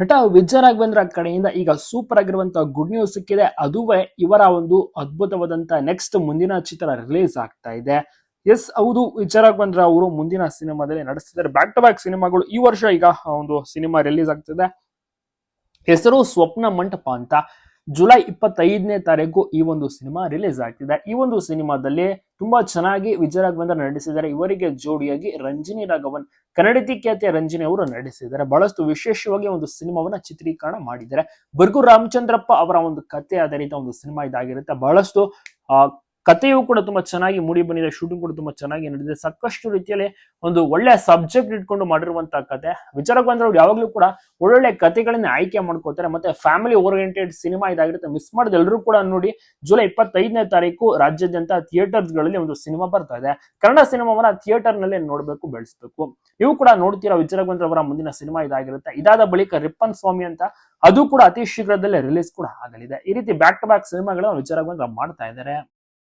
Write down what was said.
ನಟ ವಿಜಯ ರಾಘವೇಂದ್ರ ಕಡೆಯಿಂದ ಈಗ ಸೂಪರ್ ಆಗಿರುವಂತಹ ಗುಡ್ ನ್ಯೂಸ್ ಸಿಕ್ಕಿದೆ. ಅದುವೇ ಇವರ ಒಂದು ಅದ್ಭುತವಾದಂತ ನೆಕ್ಸ್ಟ್ ಮುಂದಿನ ಚಿತ್ರ ರಿಲೀಸ್ ಆಗ್ತಾ ಇದೆ. ಎಸ್ ಹೌದು ವಿಜಯ ರಾಘವೇಂದ್ರ ಅವರು ಮುಂದಿನ ಸಿನಿಮಾದಲ್ಲಿ ನಡೆಸ್ತಿದ್ದಾರೆ ಬ್ಯಾಕ್ ಟು ಬ್ಯಾಕ್ ಸಿನಿಮಾಗಳು ಈ ವರ್ಷ ಈಗ ಒಂದು ಸಿನಿಮಾ ರಿಲೀಸ್ ಆಗ್ತಿದೆ. ಹೆಸರು ಸ್ವಪ್ನ ಮಂಟಪ ಅಂತ. ಜುಲೈ ಇಪ್ಪತ್ತೈದನೇ ತಾರೀಕು ಈ ಒಂದು ಸಿನಿಮಾ ರಿಲೀಸ್ ಆಗ್ತಿದೆ. ಈ ಒಂದು ಸಿನಿಮಾದಲ್ಲಿ ತುಂಬಾ ಚೆನ್ನಾಗಿ ವಿಜಯ ರಾಘವೇಂದ್ರ ನಟಿಸಿದ್ದಾರೆ. ಇವರಿಗೆ ಜೋಡಿಯಾಗಿ ರಂಜಿನಿ ರಾಘವನ್ ಕನ್ನಡತಿ ಖ್ಯಾತಿಯ ರಂಜಿನಿ ಅವರು ನಟಿಸಿದ್ದಾರೆ. ಬಹಳಷ್ಟು ವಿಶೇಷವಾಗಿ ಒಂದು ಸಿನಿಮಾವನ್ನ ಚಿತ್ರೀಕರಣ ಮಾಡಿದ್ದಾರೆ. ಬರ್ಗು ರಾಮಚಂದ್ರಪ್ಪ ಅವರ ಒಂದು ಕಥೆ ಆಧಾರಿತ ಒಂದು ಸಿನಿಮಾ ಇದಾಗಿರುತ್ತೆ. ಬಹಳಷ್ಟು, ಆ ಕಥೆಯು ಕೂಡ ತುಂಬಾ ಚೆನ್ನಾಗಿ ಮೂಡಿ ಬಂದಿದೆ ಶೂಟಿಂಗ್ ಕೂಡ ತುಂಬಾ ಚೆನ್ನಾಗಿ ನಡೆದಿದೆ. ಸಾಕಷ್ಟು ರೀತಿಯಲ್ಲಿ ಒಂದು ಒಳ್ಳೆ ಸಬ್ಜೆಕ್ಟ್ ಇಟ್ಕೊಂಡು ಮಾಡಿರುವಂತಹ ಕತೆ. ವಿಚಾರಕ್ಕೆ ಅವರು ಯಾವಾಗ್ಲೂ ಕೂಡ ಒಳ್ಳೊಳ್ಳೆ ಕಥೆಗಳನ್ನ ಆಯ್ಕೆ ಮಾಡ್ಕೋತಾರೆ. ಮತ್ತೆ ಫ್ಯಾಮಿಲಿ ಓರಿಯೆಂಟೆಡ್ ಸಿನಿಮಾ ಇದಾಗಿರುತ್ತೆ. ಮಿಸ್ ಮಾಡಿದ ಎಲ್ಲರೂ ಕೂಡ ನೋಡಿ ಜುಲೈ ಇಪ್ಪತ್ತೈದನೇ ತಾರೀಕು ರಾಜ್ಯಾದ್ಯಂತ ಥಿಯೇಟರ್ಸ್ಗಳಲ್ಲಿ ಒಂದು ಸಿನಿಮಾ ಬರ್ತಾ ಇದೆ. ಕನ್ನಡ ಸಿನಿಮಾವನ್ನ ಥಿಯೇಟರ್ನಲ್ಲಿ ನೋಡ್ಬೇಕು, ಬೆಳೆಸಬೇಕು. ನೀವು ಕೂಡ ನೋಡ್ತೀರಾ ರಾಘವೇಂದ್ರ ಅವರ ಮುಂದಿನ ಸಿನಿಮಾ ಇದಾಗಿರುತ್ತೆ. ಇದಾದ ಬಳಿಕ ರಿಪ್ಪನ್ ಸ್ವಾಮಿ ಅಂತ ಅದು ಕೂಡ ಅತಿ ಶೀಘ್ರದಲ್ಲೇ ರಿಲೀಸ್ ಕೂಡ ಆಗಲಿದೆ. ಈ ರೀತಿ ಬ್ಯಾಕ್ ಟು ಬ್ಯಾಕ್ ಸಿನಿಮಾಗಳನ್ನ ವಿಚಾರ ರಾಘವೇಂದ್ರ ಮಾಡ್ತಾ ಇದ್ದಾರೆ.